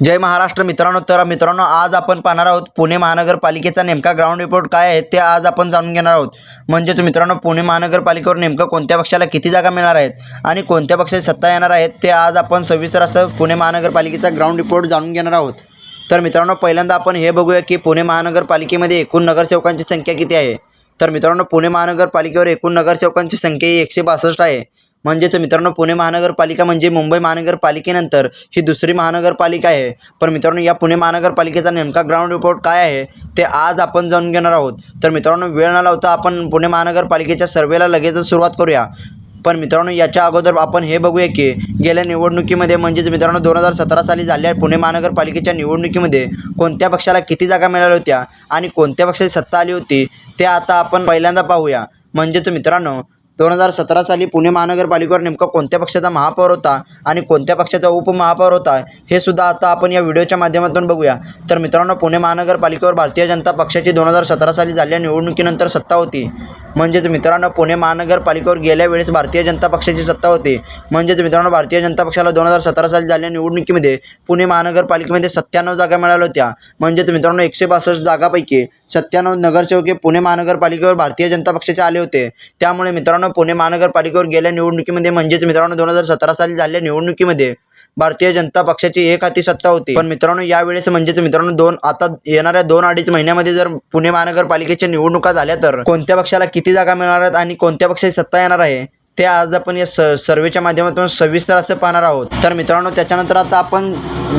जय महाराष्ट्र मित्रांनो तर मित्रांनो आज आपण पाहणार आहोत पुणे महानगरपालिकेचा नेमका ग्राउंड रिपोर्ट काय आहे ते आज आपण जाणून घेणार आहोत. म्हणजेच मित्रांनो पुणे महानगरपालिकेवर नेमकं कोणत्या पक्षाला किती जागा मिळणार आहेत आणि कोणत्या पक्षाची सत्ता येणार आहेत ते आज आपण सविस्तर असं पुणे महानगरपालिकेचा ग्राउंड रिपोर्ट जाणून घेणार आहोत. तर मित्रांनो पहिल्यांदा आपण हे बघूया की पुणे महानगरपालिकेमध्ये एकूण नगरसेवकांची संख्या किती आहे? तर मित्रांनो पुणे महानगरपालिकेवर एकूण नगरसेवकांची संख्या ही एकशे बासष्ट आहे. म्हणजेच मित्रांनो पुणे महानगरपालिका म्हणजे मुंबई महानगरपालिकेनंतर ही दुसरी महानगरपालिका आहे. पण मित्रांनो या पुणे महानगरपालिकेचा नेमका ग्राउंड रिपोर्ट काय आहे ते आज आपण जाणून घेणार आहोत. तर मित्रांनो वेळ न लावता आपण पुणे महानगरपालिकेच्या सर्वेला लगेचच सुरुवात करूया. पण मित्रांनो याच्या अगोदर आपण हे बघूया की गेल्या निवडणुकीमध्ये म्हणजेच मित्रांनो दोन हजार सतरा साली झालेल्या पुणे महानगरपालिकेच्या निवडणुकीमध्ये कोणत्या पक्षाला किती जागा मिळाल्या होत्या आणि कोणत्या पक्षाची सत्ता आली होती ते आता आपण पहिल्यांदा पाहूया. म्हणजेच मित्रांनो दोन हजार सतरा साली पुणे महानगरपालिकेवर नेमका कोणत्या पक्षाचा महापौर होता आणि कोणत्या पक्षाचा उपमहापौर होता हे सुद्धा आता आपण या व्हिडिओच्या माध्यमातून बघूया. तर मित्रांनो पुणे महानगरपालिकेवर भारतीय जनता पक्षाची दोन हजार सतरा साली झालेल्या निवडणुकीनंतर सत्ता होती. म्हणजेच मित्रांनो पुणे महानगरपालिकेवर गेल्या वेळेस भारतीय जनता पक्षाची सत्ता होती. म्हणजेच मित्रांनो भारतीय जनता पक्षाला दोन हजार सतरा साली झालेल्या निवडणुकीमध्ये पुणे महानगरपालिकेमध्ये सत्त्याण्णव जागा मिळाल्या होत्या. म्हणजेच मित्रांनो एकशे बासष्ट जागापैकी सत्त्याण्णव नगरसेवक हे पुणे महानगरपालिकेवर भारतीय जनता पक्षाचे आले होते. त्यामुळे मित्रांनो पुणे महानगरपालिकेवर गेल्या निवडणुकीमध्ये म्हणजेच मित्रांनो दोन हजार सतरा साली झालेल्या निवडणुकीमध्ये भारतीय जनता पक्षाची एक हाती सत्ता होती. पण मित्रांनो यावेळेस म्हणजेच मित्रांनो दोन आता येणाऱ्या दोन अडीच महिन्यामध्ये जर पुणे महानगरपालिकेच्या निवडणुका झाल्या तर कोणत्या पक्षाला किती जागा मिळणार आहेत आणि कोणत्या पक्षाची सत्ता येणार आहे? ते आज आपण या स सर्वेच्या माध्यमातून सविस्तर असं पाहणार आहोत. तर मित्रांनो त्याच्यानंतर आता आपण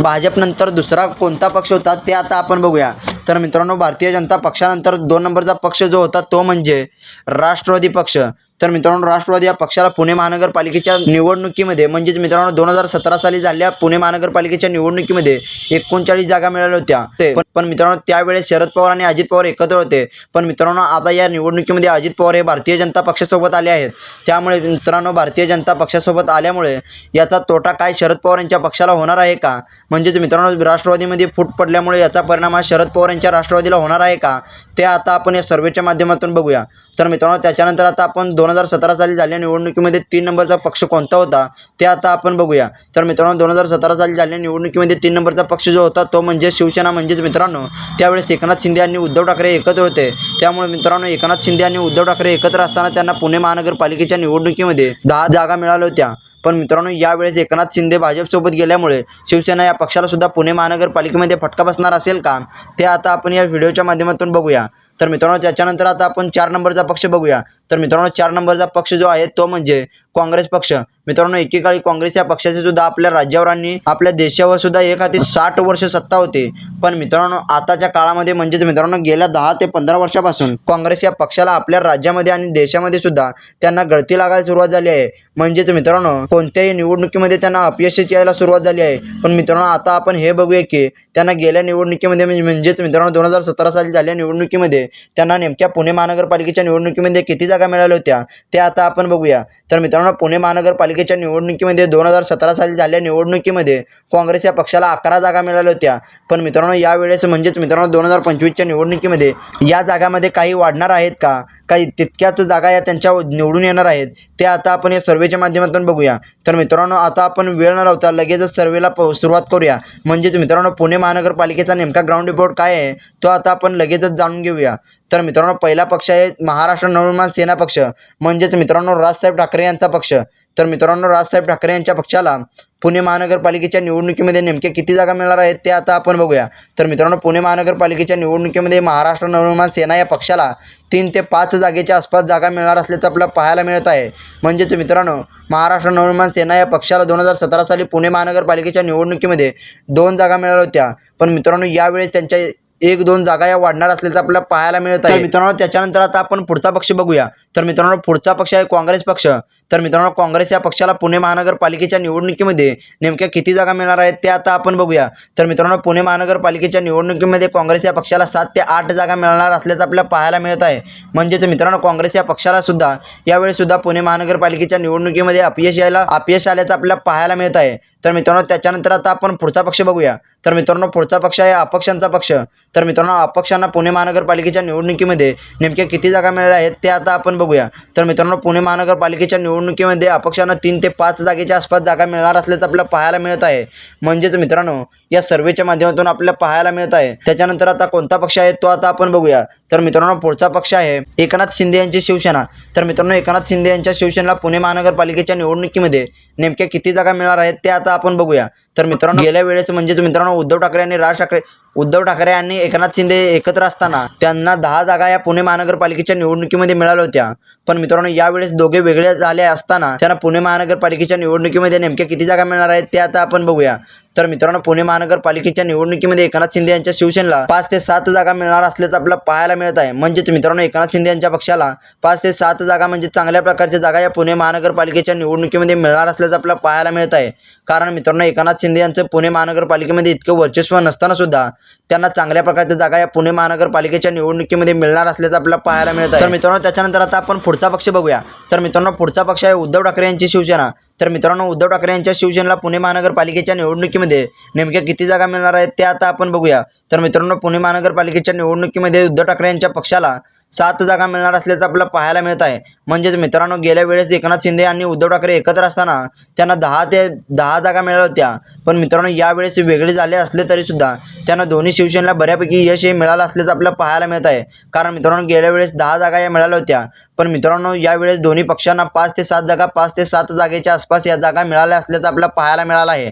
भाजपनंतर दुसरा कोणता पक्ष होता ते आता आपण बघूया. तर मित्रांनो भारतीय जनता पक्षानंतर दोन नंबरचा पक्ष जो होता तो म्हणजे राष्ट्रवादी पक्ष. तर मित्रांनो राष्ट्रवादी या पक्षाला पुणे महानगरपालिकेच्या निवडणुकीमध्ये म्हणजेच मित्रांनो दोन हजार सतरा साली झालेल्या पुणे महानगरपालिकेच्या निवडणुकीमध्ये एकोणचाळीस जागा मिळाल्या होत्या. ते- पण पण मित्रांनो त्यावेळेस शरद पवार आणि अजित पवार एकत्र होते. पण मित्रांनो आता या निवडणुकीमध्ये अजित पवार हे भारतीय जनता पक्षासोबत आले आहेत. त्यामुळे मित्रांनो भारतीय जनता पक्षासोबत आल्यामुळे याचा तोटा काय शरद पवार यांच्या पक्षाला होणार आहे का? म्हणजेच मित्रांनो राष्ट्रवादीमध्ये फूट पडल्यामुळे याचा परिणाम हा शरद पवार यांच्या राष्ट्रवादीला होणार आहे का? ते आता आपण या सर्वेच्या माध्यमातून बघूया. तर मित्रांनो त्याच्यानंतर आता आपण दोन हजार सतरा साली झालेल्या निवडणुकीमध्ये तीन नंबरचा पक्ष कोणता होता ते आता आपण बघूया. तर मित्रांनो दोन हजार सतरा साली झालेल्या निवडणुकीमध्ये तीन नंबरचा पक्ष जो होता तो म्हणजे शिवसेना. म्हणजेच मित्रांनो त्यावेळेस एकनाथ शिंदे आणि उद्धव ठाकरे एकत्र होते. त्यामुळे मित्रांनो एकनाथ शिंदे आणि उद्धव ठाकरे एकत्र असताना त्यांना पुणे महानगरपालिकेच्या निवडणुकीमध्ये दहा जागा मिळाल्या होत्या. पण मित्रांनो यावेळेस एकनाथ शिंदे भाजपसोबत गेल्यामुळे शिवसेना या पक्षाला सुद्धा पुणे महानगरपालिकेमध्ये फटका बसणार असेल का? ते आता आपण या व्हिडिओच्या माध्यमातून बघूया. तर मित्रांनो त्याच्यानंतर आता आपण चार नंबरचा पक्ष बघूया. तर मित्रांनो चार नंबरचा पक्ष जो आहे तो म्हणजे काँग्रेस पक्ष. मित्रांनो एकेकाळी काँग्रेस या पक्षाचे सुद्धा आपल्या राज्यावर आणि आपल्या देशावर सुद्धा एक हाती साठ वर्ष सत्ता होती. पण मित्रांनो आताच्या काळामध्ये म्हणजेच मित्रांनो गेल्या दहा ते पंधरा वर्षापासून काँग्रेस या पक्षाला आपल्या राज्यामध्ये आणि देशामध्ये सुद्धा त्यांना गळती लागायला सुरुवात झाली आहे. म्हणजेच मित्रांनो कोणत्याही निवडणुकीमध्ये त्यांना अपयशच यायला सुरुवात झाली आहे. पण मित्रांनो आता आपण हे बघूया की त्यांना गेल्या निवडणुकीमध्ये म्हणजे म्हणजेच मित्रांनो दोन हजार सतरा साली झालेल्या निवडणुकीमध्ये त्यांना नेमक्या पुणे महानगरपालिकेच्या निवडणुकीमध्ये किती जागा मिळाल्या होत्या ते आता आपण बघूया. तर मित्रांनो पुणे महानगरपालिकेच्या निवडणुकीमध्ये दोन हजार सतरा साली झालेल्या निवडणुकीमध्ये काँग्रेस या पक्षाला अकरा जागा मिळाल्या होत्या. पण मित्रांनो यावेळेस म्हणजेच मित्रांनो दोन हजार पंचवीसच्या निवडणुकीमध्ये या जागामध्ये काही वाढणार आहेत का? काही तितक्याच जागा या त्यांच्या निवडून येणार आहेत. ते आता आपण या सर्वेच्या माध्यमातून बघूया. तर मित्रांनो आता आपण वेळ न लावता लगेचच सर्वेला प सुरुवात करूया. म्हणजेच मित्रांनो पुणे महानगरपालिकेचा नेमका ग्राउंड रिपोर्ट काय आहे तो आता आपण लगेचच जाणून घेऊया. तर मित्रांनो पहिला पक्ष आहे महाराष्ट्र नवनिर्माण सेना पक्ष. म्हणजेच मित्रांनो राजसाहेब ठाकरे यांचा पक्ष. तर मित्रांनो राजसाहेब ठाकरे यांच्या पक्षाला पुणे महानगरपालिकेच्या निवडणुकीमध्ये नेमक्या किती जागा मिळणार आहेत ते आता आपण बघूया. तर मित्रांनो पुणे महानगरपालिकेच्या निवडणुकीमध्ये महाराष्ट्र नवनिर्माण सेना या पक्षाला तीन ते पाच जागेच्या आसपास जागा मिळणार असल्याचं आपल्याला पाहायला मिळत आहे. म्हणजेच मित्रांनो महाराष्ट्र नवनिर्माण सेना या पक्षाला दोन हजार सतरा साली पुणे महानगरपालिकेच्या निवडणुकीमध्ये दोन जागा मिळाल्या होत्या. पण मित्रांनो यावेळेस त्यांच्या एक दोन जागा या वाढणार असल्याचं आपल्याला पाहायला मिळत आहे. मित्रांनो त्याच्यानंतर आता आपण पुढचा पक्ष बघूया. तर मित्रांनो पुढचा पक्ष आहे काँग्रेस पक्ष. तर मित्रांनो काँग्रेस या पक्षाला पुणे महानगरपालिकेच्या निवडणुकीमध्ये नेमक्या किती जागा मिळणार आहेत ते आता आपण बघूया. तर मित्रांनो पुणे महानगरपालिकेच्या निवडणुकीमध्ये काँग्रेस या पक्षाला सात ते आठ जागा मिळणार असल्याचं आपल्याला पाहायला मिळत आहे. म्हणजेच मित्रांनो काँग्रेस या पक्षाला सुद्धा यावेळी सुद्धा पुणे महानगरपालिकेच्या निवडणुकीमध्ये अपयश यायला अपयश आल्याचं आपल्याला पाहायला मिळत आहे. तर मित्रांनो त्याच्यानंतर आता आपण पुढचा पक्ष बघूया. तर मित्रांनो पुढचा पक्ष आहे अपक्षांचा पक्ष. तर मित्रांनो अपक्षांना पुणे महानगरपालिकेच्या निवडणुकीमध्ये नेमक्या किती जागा मिळाल्या आहेत ते आता आपण बघूया. तर मित्रांनो पुणे महानगरपालिकेच्या निवडणुकीमध्ये अपक्षांना तीन ते पाच जागेच्या आसपास जागा मिळणार असल्याचं आपल्याला पाहायला मिळत आहे. म्हणजेच मित्रांनो या सर्वेच्या माध्यमातून आपल्याला पाहायला मिळत आहे. त्याच्यानंतर आता कोणता पक्ष आहे तो आता आपण बघूया. तर मित्रांनो पुढचा पक्ष आहे एकनाथ शिंदे यांची शिवसेना. तर मित्रांनो एकनाथ शिंदे यांच्या शिवसेनेला पुणे महानगरपालिकेच्या निवडणुकीमध्ये नेमक्या किती जागा मिळणार आहेत ते आता आपण बघूया. तर मित्रांनो गेल्या वेळेस म्हणजेच मित्रांनो उद्धव ठाकरे आणि राज ठाकरे उद्धव ठाकरे आणि एकनाथ शिंदे एकत्र असताना त्यांना दहा जागा या पुणे महानगरपालिकेच्या निवडणुकीमध्ये मिळाल्या होत्या. पण मित्रांनो यावेळेस दोघे वेगळे झाले असताना त्यांना पुणे महानगरपालिकेच्या निवडणुकीमध्ये नेमक्या किती जागा मिळणार आहेत ते आता आपण बघूया. तर मित्रांनो पुणे महानगरपालिकेच्या निवडणुकीमध्ये एकनाथ शिंदे यांच्या शिवसेनेला पाच ते सात जागा मिळणार असल्याचं आपल्याला पाहायला मिळत आहे. म्हणजेच मित्रांनो एकनाथ शिंदे यांच्या पक्षाला पाच ते सात जागा म्हणजे चांगल्या प्रकारच्या जागा या पुणे महानगरपालिकेच्या निवडणुकीमध्ये मिळणार असल्याचं आपल्याला पाहायला मिळत आहे. कारण मित्रांनो एकनाथ शिंदे यांचं पुणे महानगरपालिकेमध्ये इतकं वर्चस्व नसताना सुद्धा त्यांना चांगल्या प्रकारच्या जागा या पुणे महानगरपालिकेच्या निवडणुकीमध्ये मिळणार असल्याचं आपल्याला पाहायला मिळत तर मित्रांनो त्याच्यानंतर आता आपण पुढचा पक्ष बघूया. तर मित्रांनो पुढचा पक्ष आहे उद्धव ठाकरे यांची शिवसेना. तर मित्रांनो उद्धव ठाकरे यांच्या शिवसेनेला पुणे महानगरपालिकेच्या निवडणुकीमध्ये नेमक्या किती जागा मिळणार आहेत ते आता आपण बघूया. तर मित्रांनो पुणे महानगरपालिकेच्या निवडणुकीमध्ये उद्धव ठाकरे यांच्या पक्षाला सात जागा मिळणार असल्याचं आपल्याला पाहायला मिळत आहे. म्हणजेच मित्रांनो गेल्या वेळेस एकनाथ शिंदे आणि उद्धव ठाकरे एकत्र असताना त्यांना दहा ते दहा जागा मिळाल्या होत्या. पण मित्रांनो यावेळेस वेगळे झाले असले तरीसुद्धा त्यांना दोन्ही शिवसेनेला बऱ्यापैकी यश हे मिळालं असल्याचं आपल्याला पाहायला मिळत आहे. कारण मित्रांनो गेल्या वेळेस दहा जागा या मिळाल्या होत्या. पण मित्रांनो यावेळेस दोन्ही पक्षांना पाच ते सात जागा पाच ते सात जागेच्या आसपास या जागा मिळाल्या असल्याचं आपल्याला पाहायला मिळालं आहे.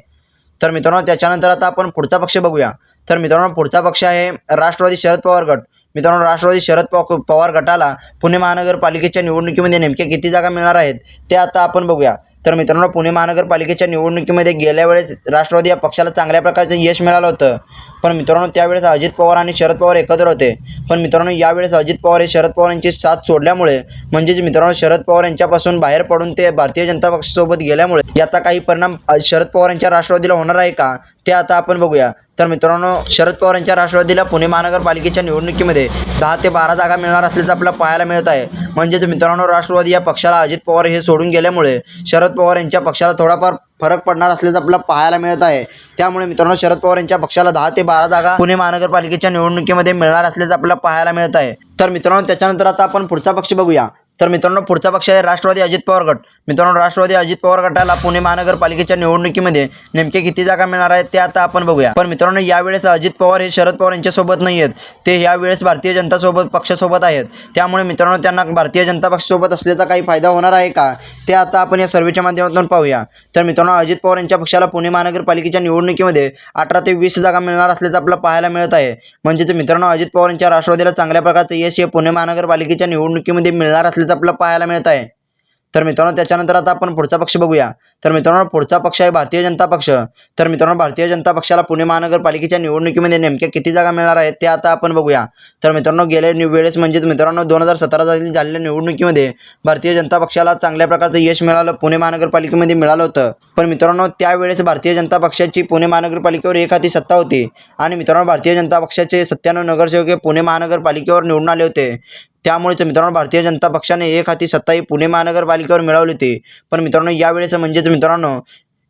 तर मित्रांनो त्याच्यानंतर आता आपण पुढचा पक्ष बघूया. तर मित्रांनो पुढचा पक्ष आहे राष्ट्रवादी शरद पवार गट. मित्रांनो राष्ट्रवादी शरद पवार गटाला पुणे महानगरपालिकेच्या निवडणुकीमध्ये नेमक्या किती जागा मिळणार आहेत ते आता आपण बघूया. तर मित्रांनो पुणे महानगरपालिकेच्या निवडणुकीमध्ये गेल्या वेळेस राष्ट्रवादी या पक्षाला चांगल्या प्रकारचं यश मिळालं होतं. पण मित्रांनो त्यावेळेस अजित पवार आणि शरद पवार एकत्र होते. पण मित्रांनो यावेळेस अजित पवार हे शरद पवार यांची साथ सोडल्यामुळे म्हणजेच मित्रांनो शरद पवार यांच्यापासून बाहेर पडून ते भारतीय जनता पक्षासोबत गेल्यामुळे याचा काही परिणाम शरद पवार यांच्या राष्ट्रवादीला होणार आहे का ते आता आपण बघूया. तर मित्रांनो शरद पवार यांच्या राष्ट्रवादीला पुणे महानगरपालिकेच्या निवडणुकीमध्ये दहा ते बारा जागा मिळणार असल्याचं आपल्याला पाहायला मिळत आहे. म्हणजेच मित्रांनो राष्ट्रवादी या पक्षाला अजित पवार हे सोडून गेल्यामुळे शरद पवार यांच्या पक्षाला थोडाफार फरक पडणार असल्याचं आपल्याला पाहायला मिळत आहे. त्यामुळे मित्रांनो शरद पवार यांच्या पक्षाला दहा ते बारा जागा पुणे महानगरपालिकेच्या निवडणुकीमध्ये मिळणार असल्याचं आपल्याला पाहायला मिळत आहे. तर मित्रांनो त्याच्यानंतर आता आपण पुढचा पक्ष बघूया. तर मित्रांनो पुढचा पक्ष आहे राष्ट्रवादी अजित पवार गट. मित्रांनो राष्ट्रवादी अजित पवार गटाला पुणे महानगरपालिकेच्या निवडणुकीमध्ये नेमके किती जागा मिळणार आहेत ते आता आपण बघूया. पण मित्रांनो यावेळेस अजित पवार हे शरद पवार यांच्यासोबत नाही आहेत. ते यावेळेस भारतीय जनता सोबत पक्षासोबत आहेत. त्यामुळे मित्रांनो त्यांना भारतीय जनता पक्षासोबत असल्याचा काही फायदा होणार आहे का? ते आता आपण या सर्वेच्या माध्यमातून पाहूया. तर मित्रांनो अजित पवार यांच्या पक्षाला पुणे महानगरपालिकेच्या निवडणुकीमध्ये अठरा ते वीस जागा मिळणार असल्याचं आपल्याला पाहायला मिळत आहे. म्हणजेच मित्रांनो अजित पवार यांच्या राष्ट्रवादीला चांगल्या प्रकारचं यश हे पुणे महानगरपालिकेच्या निवडणुकीमध्ये मिळणार असल्याचं आपल्याला पाहायला मिळत आहे तर मित्रांनो त्याच्यानंतर आता आपण पुढचा पक्ष बघूया. तर मित्रांनो पुढचा पक्ष आहे भारतीय जनता पक्ष. तर मित्रांनो भारतीय जनता पक्षाला पुणे महानगरपालिकेच्या निवडणुकीमध्ये नेमक्या किती जागा मिळणार आहेत ते आता आपण बघूया. तर मित्रांनो गेल्या नि- वेळेस म्हणजेच मित्रांनो दोन हजार सतरा साली झालेल्या निवडणुकीमध्ये भारतीय जनता पक्षाला चांगल्या प्रकारचं यश मिळालं पुणे महानगरपालिकेमध्ये मिळालं होतं. पण मित्रांनो त्यावेळेस भारतीय जनता पक्षाची पुणे महानगरपालिकेवर एक हाती सत्ता होती. आणि मित्रांनो भारतीय जनता पक्षाचे सत्त्याण्णव नगरसेवक हे पुणे महानगरपालिकेवर निवडून आले होते. त्यामुळेच मित्रांनो भारतीय जनता पक्षाने एक हाती सत्ता ही पुणे महानगरपालिकेवर मिळवली होती. पण मित्रांनो यावेळेस म्हणजेच मित्रांनो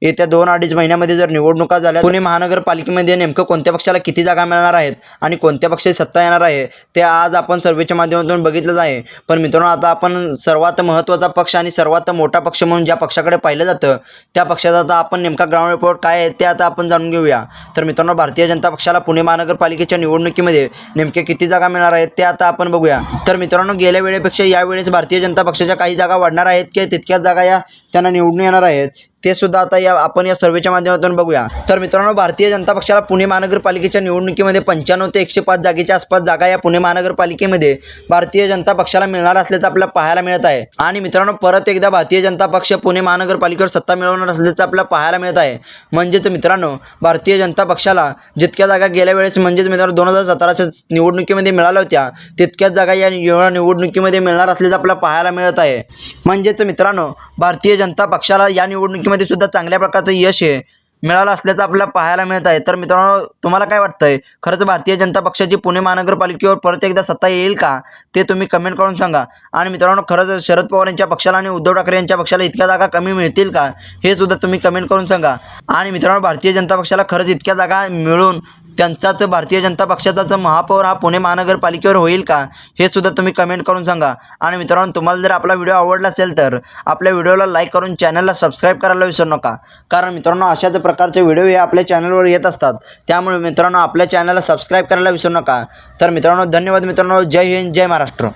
येत्या दोन अडीच महिन्यामध्ये जर निवडणुका झाल्या पुणे महानगरपालिकेमध्ये नेमकं कोणत्या पक्षाला किती जागा मिळणार आहेत आणि कोणत्या पक्षाची सत्ता येणार आहे ते आज आपण सर्वेच्या माध्यमातून बघितलंच आहे. पण मित्रांनो आता आपण सर्वात महत्त्वाचा पक्ष आणि सर्वात मोठा पक्ष म्हणून ज्या पक्षाकडे पाहिलं जातं त्या पक्षाचा आता आपण नेमका ग्राउंड रिपोर्ट काय आहे ते आता आपण जाणून घेऊया. तर मित्रांनो भारतीय जनता पक्षाला पुणे महानगरपालिकेच्या निवडणुकीमध्ये नेमके किती जागा मिळणार आहेत ते आता आपण बघूया. तर मित्रांनो गेल्या वेळेपेक्षा यावेळेस भारतीय जनता पक्षाच्या काही जागा वाढणार आहेत की तितक्याच जागा या त्यांना निवडून येणार आहेत. ते सुद्धा आता या आपण या सर्वेच्या माध्यमातून बघूया. तर मित्रांनो भारतीय जनता पक्षाला पुणे महानगरपालिकेच्या निवडणुकीमध्ये पंच्याण्णव ते एकशे पाच जागेच्या आसपास जागा या पुणे महानगरपालिकेमध्ये भारतीय जनता पक्षाला मिळणार असल्याचं आपल्याला पाहायला मिळत आहे. आणि मित्रांनो परत एकदा भारतीय जनता पक्ष पुणे महानगरपालिकेवर सत्ता मिळवणार असल्याचं आपल्याला पाहायला मिळत आहे. म्हणजेच मित्रांनो भारतीय जनता पक्षाला जितक्या जागा गेल्या वेळेस म्हणजेच मित्रांनो दोन हजार सतराच्या निवडणुकीमध्ये मिळाल्या होत्या तितक्याच जागा या निवडणुकीमध्ये मिळणार असल्याचं आपल्याला पाहायला मिळत आहे. म्हणजेच मित्रांनो भारतीय जनता पक्षाला या निवडणुकी निवडणुकीमध्ये सुद्धा चांगल्या प्रकारचं यश आहे. मिळालं असल्याचं आपल्याला पाहायला मिळत आहे. तर मित्रांनो तुम्हाला काय वाटतंय? खरंच भारतीय जनता पक्षाची पुणे महानगरपालिकेवर परत एकदा सत्ता येईल का? ते तुम्ही कमेंट करून सांगा. आणि मित्रांनो खरंच शरद पवार यांच्या पक्षाला आणि उद्धव ठाकरे यांच्या पक्षाला इतक्या जागा कमी मिळतील का? हे सुद्धा तुम्ही कमेंट करून सांगा. आणि मित्रांनो भारतीय जनता पक्षाला खरंच इतक्या जागा मिळून त्यांचाच भारतीय जनता पक्षाचाच महापौर हा पुणे महानगरपालिकेवर होईल का? हे सुद्धा तुम्ही कमेंट करून सांगा. आणि मित्रांनो तुम्हाला जर आपला व्हिडिओ आवडला असेल तर आपल्या व्हिडिओला लाईक करून चॅनलला सबस्क्राईब करायला विसरू नका. कारण मित्रांनो अशाच प्रकारचे व्हिडिओ हे आपल्या चॅनलवर येत असतात. त्यामुळे मित्रांनो आपल्या चॅनलला सबस्क्राईब करायला विसरू नका. तर मित्रांनो धन्यवाद मित्रांनो. जय हिंद जय महाराष्ट्र.